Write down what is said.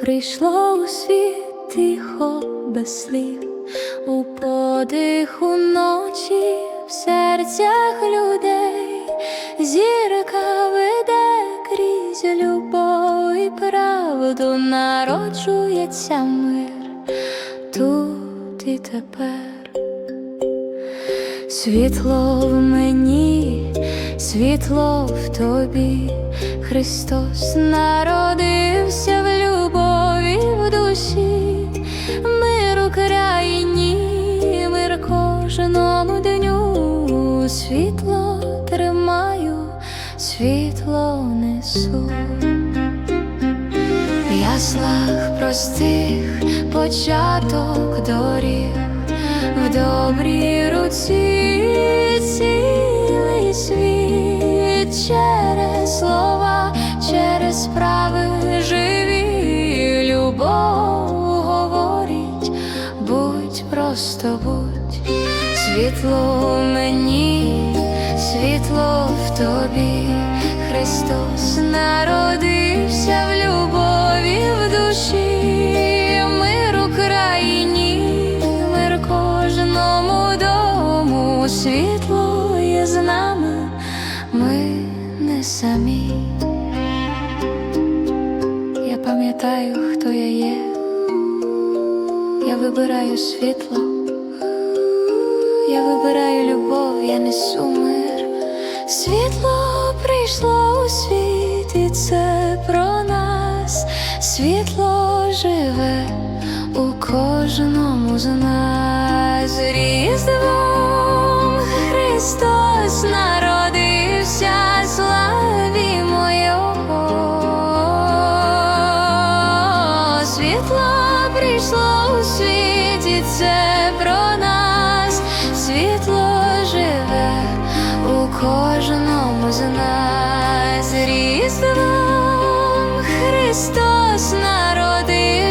прийшло у світ тихо без слів, у подиху ночі в серцях людей, зірка веде крізь любов і правду народжується мир тут і тепер. Світло в мені, світло в тобі, Христос народився в любові в душі, мир Україні, мир кожному дню, світло тримаю, світло несу. В яслах простих початок доріг, в добрій руці цілий світ через через справи живі, любов говорить, будь просто будь, світло мені, світло в тобі, Христос народився в любові в душі, мир Україні, мир кожному дому, світло є з нами, ми не самі. Пам'ятаю, хто я є, я вибираю світло. Я вибираю любов, я несу мир. Світло прийшло у світ, і це про нас. Світло живе у кожному з нас. Різдво світі це про нас, світло живе у кожному з нас, різдвом Христос народив.